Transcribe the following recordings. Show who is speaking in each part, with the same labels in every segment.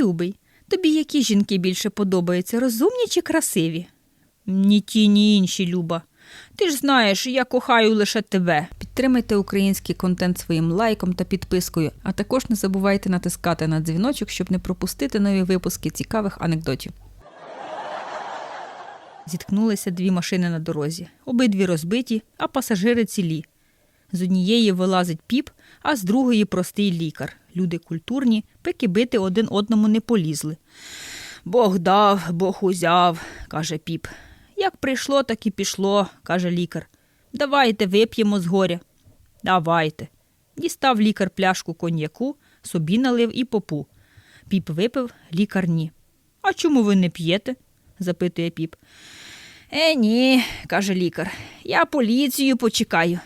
Speaker 1: любий, тобі які жінки більше подобаються, розумні чи красиві? Ні ті, ні інші, Люба. Ти ж знаєш, я кохаю лише тебе. Підтримайте український контент своїм лайком та підпискою, а також не забувайте натискати на дзвіночок, щоб не пропустити нові випуски цікавих анекдотів. Зіткнулися дві машини на дорозі, обидві розбиті, а пасажири цілі. З однієї вилазить піп, а з другої простий лікар. Люди культурні, пики бити один одному не полізли. Бог дав, Бог узяв, каже піп. Як прийшло, так і пішло, каже лікар. Давайте вип'ємо з горя. Давайте. Дістав лікар пляшку коньяку, собі налив і попу. Піп випив, лікар ні. А чому ви не п'єте? запитує піп. Е, ні, каже лікар. Я поліцію почекаю.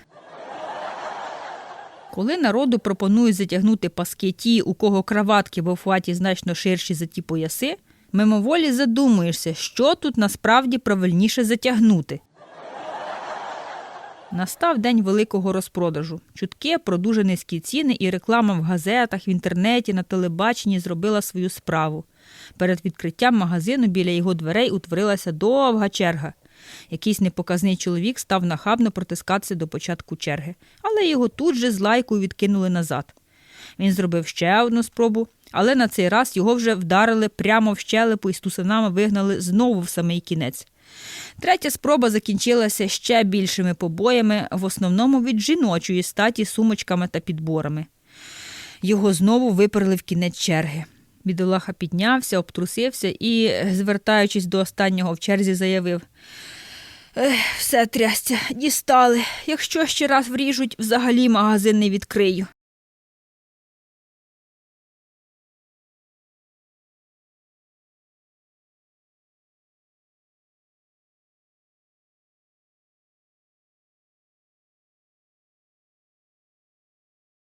Speaker 1: Коли народу пропонують затягнути паски ті, у кого краватки в офаті значно ширші за ті пояси, мимоволі задумуєшся, що тут насправді правильніше затягнути. Настав день великого розпродажу. Чутки про дуже низькі ціни і реклама в газетах, в інтернеті, на телебаченні зробила свою справу. Перед відкриттям магазину біля його дверей утворилася довга черга. Якийсь непоказний чоловік став нахабно протискатися до початку черги, але його тут же з лайкою відкинули назад. Він зробив ще одну спробу, але на цей раз його вже вдарили прямо в щелепу і з тусинами вигнали знову в самий кінець. Третя спроба закінчилася ще більшими побоями, в основному від жіночої статі сумочками та підборами. Його знову виперли в кінець черги. Бідолаха піднявся, обтрусився і, звертаючись до останнього в черзі, заявив все трясся, дістали. Якщо ще раз вріжуть, взагалі магазин не відкрию.